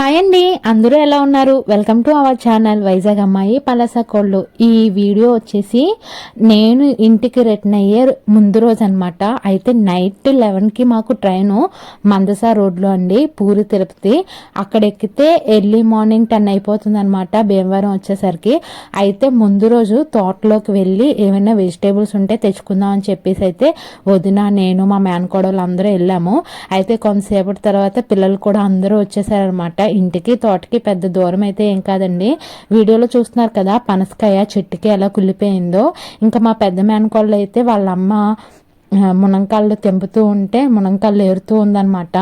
Hi అండి. అందరూ ఎలా ఉన్నారు? Welcome to our channel Vizag అమ్మాయి పలస కోళ్ళు. ఈ వీడియో వచ్చేసి నేను ఇంటికి రిటర్న్ అయ్యే ముందు రోజు అనమాట అయితే నైట్ లెవెన్కి మాకు ట్రైను మందస రోడ్లో అండి పూరి తిరుపతి. అక్కడ ఎక్కితే ఎర్లీ మార్నింగ్ టెన్ అయిపోతుంది అనమాట భీమవరం వచ్చేసరికి. అయితే ముందు రోజు తోటలోకి వెళ్ళి ఏమైనా వెజిటేబుల్స్ ఉంటే తెచ్చుకుందాం అని చెప్పేసి అయితే వదిన నేను మా మేనకోడలు అందరూ వెళ్ళాము. అయితే కొంతసేపటి తర్వాత పిల్లలు కూడా అందరూ వచ్చేసారనమాట ఇంటికి తోటకి పెద్ద దూరం అయితే ఏం కాదండి. వీడియోలో చూస్తున్నారు కదా పనసకాయ చెట్టుకి ఎలా కుళ్ళిపోయిందో. ఇంకా మా పెద్ద మేనకోళ్ళు అయితే వాళ్ళ అమ్మ మునంకాళ్ళు తెంపుతూ ఉంటే మునంకాళ్ళు ఏరుతూ ఉందన్నమాట.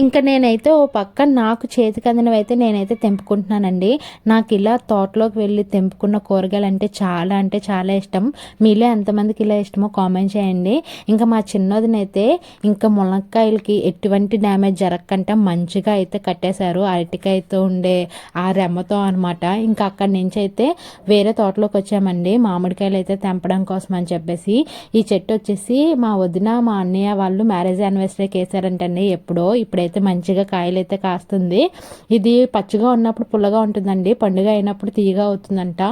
ఇంకా నేనైతే ఓ పక్క నాకు చేతికి అందినవి నేనైతే తెంపుకుంటున్నానండి. నాకు ఇలా తోటలోకి వెళ్ళి తెంపుకున్న కూరగాయలు అంటే చాలా అంటే చాలా ఇష్టం. మీలో ఎంతమందికి ఇలా ఇష్టమో కామెంట్ చేయండి. ఇంకా మా చిన్నదినైతే ఇంకా మునక్కాయలకి ఎటువంటి డ్యామేజ్ జరగకుండా మంచిగా అయితే కట్టేశారు. అరటికాయతో ఉండే ఆ రెమ్మతో అనమాట ఇంకా అక్కడి నుంచి అయితే వేరే తోటలోకి వచ్చామండి. మామిడికాయలు అయితే తెంపడం కోసం అని చెప్పేసి ఈ చెట్టు వచ్చేసి మా వదిన మా అన్నయ్య వాళ్ళు మ్యారేజ్ యానివర్సరీకి వేసారంటండి ఎప్పుడో. ఇప్పుడైతే అయితే మంచిగా కాయలు అయితే కాస్తుంది. ఇది పచ్చిగా ఉన్నప్పుడు పుల్లగా ఉంటుందండి. పండుగ అయినప్పుడు తీయగా అవుతుందంట.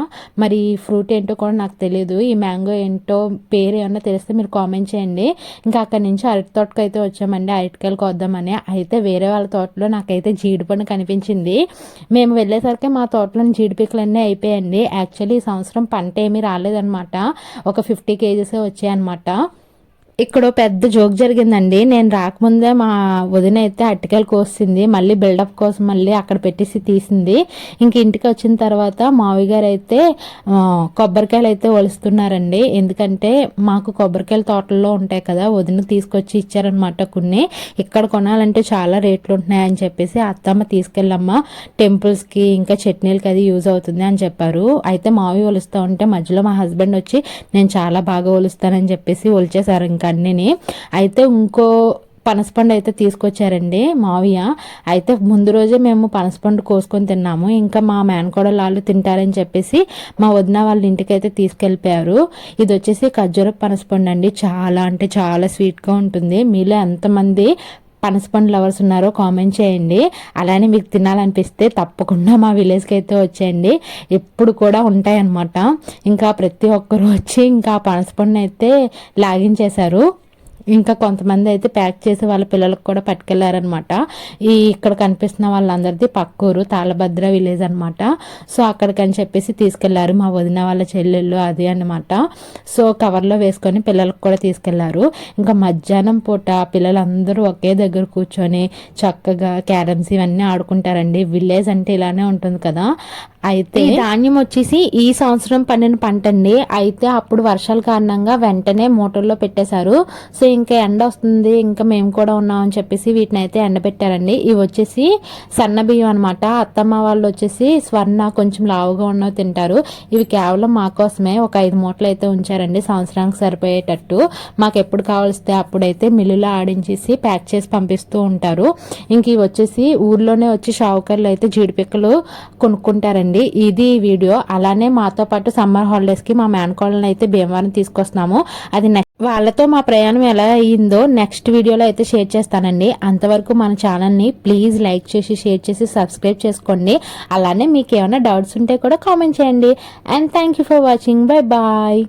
మరి ఈ ఫ్రూట్ ఏంటో కూడా నాకు తెలియదు ఈ మ్యాంగో ఏంటో పేరు ఏమన్నా తెలిస్తే మీరు కామెంట్ చేయండి. ఇంకా అక్కడి నుంచి అరటి తోటకు అయితే వచ్చామండి. అరటికాయలు కొద్దామని. అయితే వేరే వాళ్ళ తోటలో నాకైతే జీడిపండు కనిపించింది. మేము వెళ్ళేసరికి మా తోటలో జీడిపిక్కలన్నీ అయిపోయాయండి. యాక్చువల్లీ ఈ సంవత్సరం పంట ఏమీ రాలేదనమాట ఒక ఫిఫ్టీ కేజీసే వచ్చాయన్నమాట. ఇక్కడ పెద్ద జోక్ జరిగిందండి. నేను రాకముందే మా వదిన అయితే అట్టికాయలు కోసింది. మళ్ళీ బిల్డప్ కోసం మళ్ళీ అక్కడ పెట్టేసి తీసింది. ఇంక ఇంటికి వచ్చిన తర్వాత మావి గారు అయితే కొబ్బరికాయలు అయితే ఒలుస్తున్నారండి. ఎందుకంటే మాకు కొబ్బరికాయలు తోటల్లో ఉంటాయి కదా వదిన తీసుకొచ్చి ఇచ్చారనమాట కొన్ని. ఇక్కడ కొనాలంటే చాలా రేట్లు ఉంటున్నాయని చెప్పేసి అత్తమ్మ తీసుకెళ్ళమ్మ టెంపుల్స్కి ఇంకా చట్నీలకి అది యూజ్ అవుతుంది అని చెప్పారు. అయితే మావి ఒలుస్తూ ఉంటే మధ్యలో మా హస్బెండ్ వచ్చి నేను చాలా బాగా ఒలుస్తానని చెప్పేసి ఒలిచేశారు ఇంకా అన్నిని అయితే ఇంకో పనసపండు అయితే తీసుకొచ్చారండి మావయ్య. అయితే ముందు రోజే మేము పనసపండు కోసుకొని తిన్నాము. ఇంకా మా మేనకోడలు వాళ్ళు తింటారని చెప్పేసి మా వదిన వాళ్ళ ఇంటికి అయితే తీసుకెళ్ళిపోయారు. ఇది వచ్చేసి ఖర్జూర పనసపండు అండి చాలా అంటే చాలా స్వీట్గా ఉంటుంది. మీలో ఎంతమంది పనసపండు లవర్స్ ఉన్నారో కామెంట్ చేయండి. అలానే మీకు తినాలనిపిస్తే తప్పకుండా మా విలేజ్కి అయితే వచ్చేయండి. ఎప్పుడు కూడా ఉంటాయన్నమాట. ఇంకా ప్రతి ఒక్కరు వచ్చి ఇంకా పనసపండుని అయితే లాగించేశారు. ఇంకా కొంతమంది అయితే ప్యాక్ చేసి వాళ్ళ పిల్లలకు కూడా పట్టుకెళ్ళారనమాట ఈ ఇక్కడ కనిపిస్తున్న వాళ్ళందరిది పక్కూరు తాళభద్ర విలేజ్ అనమాట సో అక్కడికని చెప్పేసి తీసుకెళ్ళారు మా వదిన వాళ్ళ చెల్లెళ్ళు అది అనమాట సో కవర్లో వేసుకొని పిల్లలకు కూడా తీసుకెళ్ళారు. ఇంకా మధ్యాహ్నం పూట పిల్లలందరూ ఒకే దగ్గర కూర్చొని చక్కగా క్యారమ్స్ ఇవన్నీ ఆడుకుంటారండి. విలేజ్ అంటే ఇలానే ఉంటుంది కదా. అయితే ధాన్యం వచ్చేసి ఈ సంవత్సరం పండిన పంట అండి అయితే అప్పుడు వర్షాల కారణంగా వెంటనే మోటార్లో పెట్టేశారు. సో ఇంకా ఎండ వస్తుంది ఇంకా మేము కూడా ఉన్నామని చెప్పేసి వీటిని అయితే ఎండబెట్టారండి. ఇవి వచ్చేసి సన్న బియ్యం అనమాట అత్తమ్మ వాళ్ళు వచ్చేసి స్వర్ణ కొంచెం లావుగా ఉన్నవి తింటారు. ఇవి కేవలం మా కోసమే. ఒక ఐదు మూటలు అయితే ఉంచారండి. సంవత్సరానికి సరిపోయేటట్టు. మాకు ఎప్పుడు కావాల్స్తే అప్పుడైతే మిల్లులో ఆడించేసి ప్యాక్ చేసి పంపిస్తూ ఉంటారు. ఇంక ఇవి వచ్చేసి ఊర్లోనే వచ్చి షావుకర్లు అయితే జీడిపిక్కలు కొనుక్కుంటారండి. ఇది వీడియో. అలానే మాతో పాటు సమ్మర్ హాలిడేస్కి మా మేనకోళ్ళని అయితే భీమవరం తీసుకొస్తున్నాము. అది నెక్స్ట్ వాళ్ళతో మా ప్రయాణం ఎలా అయ్యిందో నెక్స్ట్ వీడియోలో అయితే షేర్ చేస్తానండి. అంతవరకు మన ఛానల్ని ప్లీజ్ లైక్ చేసి షేర్ చేసి సబ్స్క్రైబ్ చేసుకోండి. అలానే మీకు ఏమైనా డౌట్స్ ఉంటే కూడా కామెంట్ చేయండి. And thank for watching bye bye